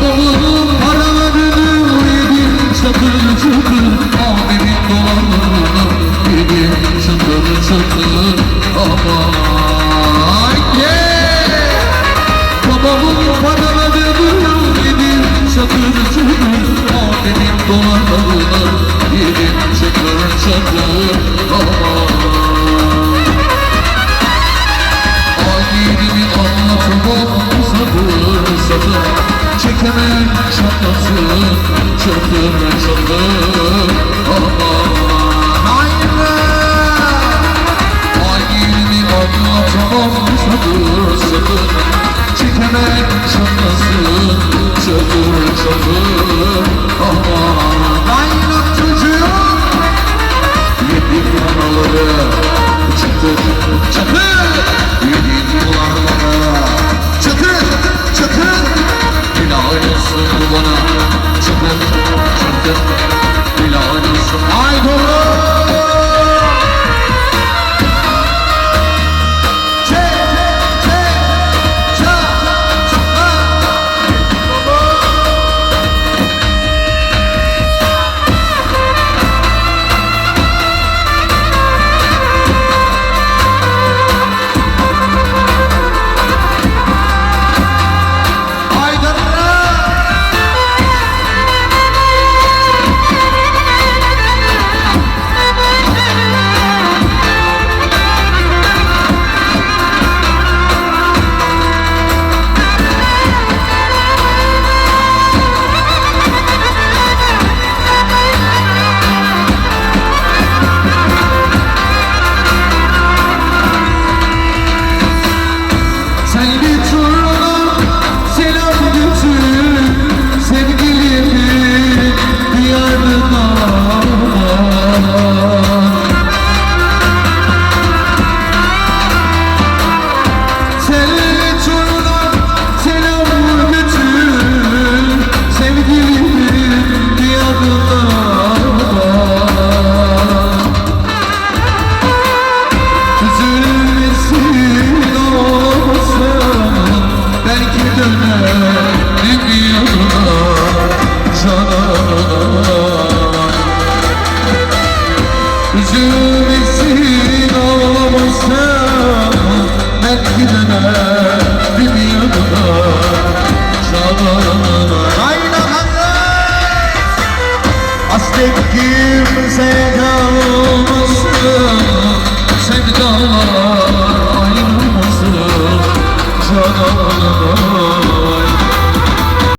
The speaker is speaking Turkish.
Babamın paralarını yedim çakır çakır Abimin dolarlarını yedim çakır çakır Aman yeah! Babamın paralarını yedim çakır çakır Abimin dolarlarını yedim çakır çakır çatır çatır Aman hayra Halimi anlatamam sabır sabır Çekemem çatlasın çatır çatır Aman hayra çocuğum Yedim yanaları Çakır çakır Yedim yularları Çakır çakır Helal olsun bana çakır Belki dönerim yanına Canana Aynen Aslek kimse kalmasın